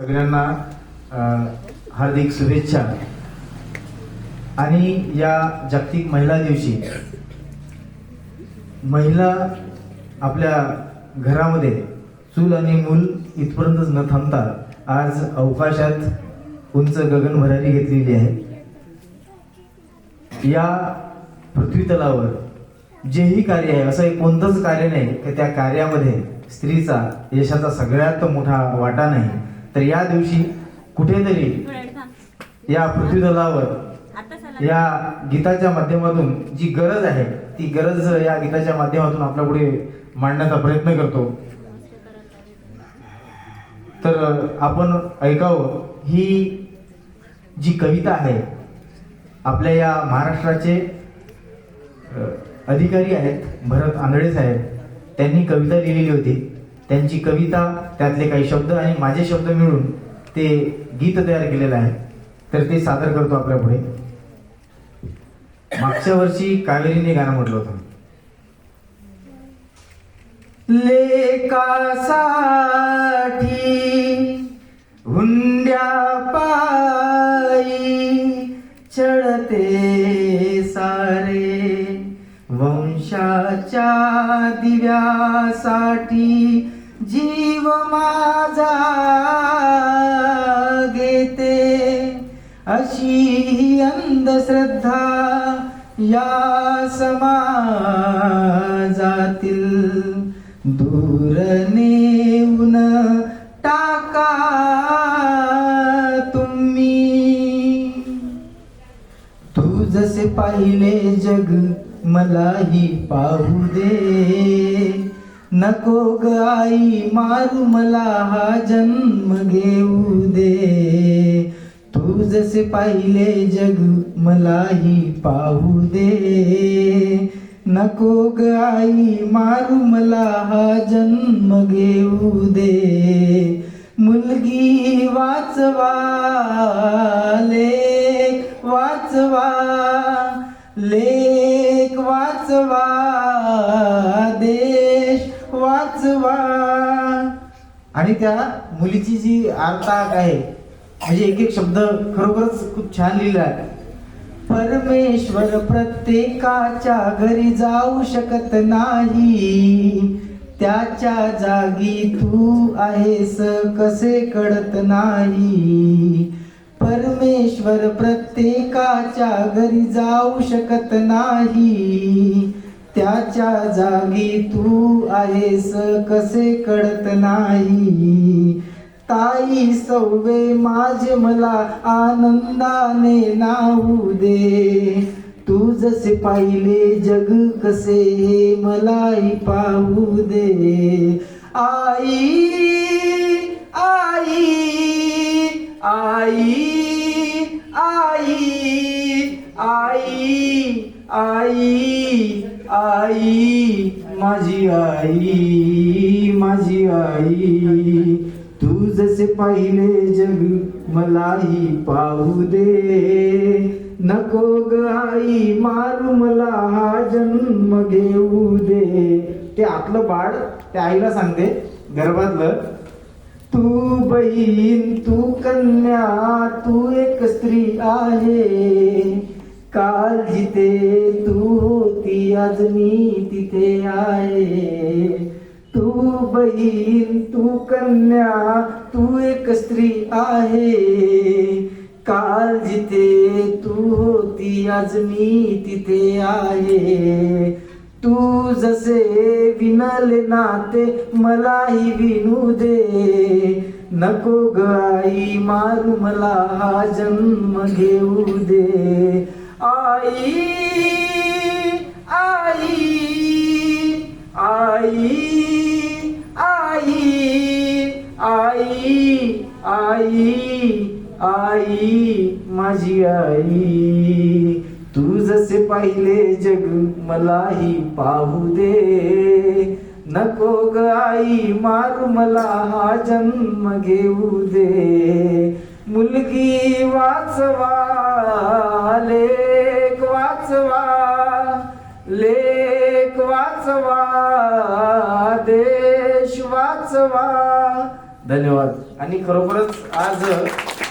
सगळ्यांना हार्दिक शुभेच्छा. आणि या जागतिक महिला दिवशी महिला आपल्या घरामध्ये चूल आणि मूल इथपर्यंतच न थांबता आज अवकाशात उंच गगनभरारी घेतलेली आहे. या पृथ्वीतलावर जेही कार्य आहे असं एक कोणतंच कार्य नाही की त्या कार्यामध्ये स्त्रीचा यशाचा सगळ्यात मोठा वाटा नाही. तर या दिवशी कुठेतरी या पृथ्वी तलावर या गीताच्या माध्यमातून जी गरज आहे ती गरज या गीताच्या माध्यमातून आपल्या पुढे मांडण्याचा प्रयत्न करतो. तर आपण ऐकावं ही जी कविता आहे आपल्या या महाराष्ट्राचे अधिकारी आहेत भरत आंधळे साहेब. त्यांनी कविता लिहिलेली होती. त्यांची कविता त्यातले काही शब्द आणि माझे शब्द मिळून ते गीत तयार केलेलं आहे. तर ते सादर करतो आपल्या पुढे. मागच्या वर्षी कावेरीने गाणं म्हटलं होतं. लेकासाठी हुंड्या पायी चढते सारे वंशाच्या दिव्यासाठी जीव माझा घेते. अशी ही अंधश्रद्धा या समाजातील दूर नेऊन टाका तुम्ही. तू जसे पाहिले जग मलाही पाहू दे. नको ग आई मारू मला हा जन्म घेऊ दे. तू जसे पाहिले जग मलाही पाहू दे. नको ग आई मारू मला हा जन्म घेऊ दे. मुलगी वाचवा लेक वाचवा लेक वाचवा. आणि त्या मुलीची जी आर्ताक आहे म्हणजे एक एक शब्द खरोखरच खूप छान लिहिला आहे. परमेश्वर प्रत्येकाच्या घरी जाऊ शकत नाही. त्याच्या जागी तू आहेस कसे कळत नाही. परमेश्वर प्रत्येकाच्या घरी जाऊ शकत नाही. त्याच्या जागी तू आहेस कसे कळत नाही. ताई सौवे माझे मला आनंदाने नाहू दे. तू जसे पाहिले जग कसे हे मलाही पाहू दे. आई आई आई आई आई आई आई माझी आई माझी आई. तू जसे पाहिले जग मलाही पाहू दे. नको ग आई मारू मला हा जन्म घेऊ दे. ते आपलं बाळ त्या आईला सांगते गर्भातलं. तू बहीण तू कन्या तू एक स्त्री आहे. काल जिथे तू होती आज मी तिथे आहे. तू बहीण तू कन्या तू एक स्त्री आहे. काल जिथे तू होती आज मी तिथे आहे. तू जसे विनले नाते मलाही विनू दे. नको गाई मारू मला हा जन्म घेऊ दे. आई आई आई आई आई आई आई माझी आई. तू जसे पाहिले जग मलाही पाहू दे. नको ग आई मारू मला हा जन्म घेऊ दे. मुलगी वाचवा लेक वाचवा लेक वाचवा देश वाचवा. धन्यवाद. आणि खरोखरच आज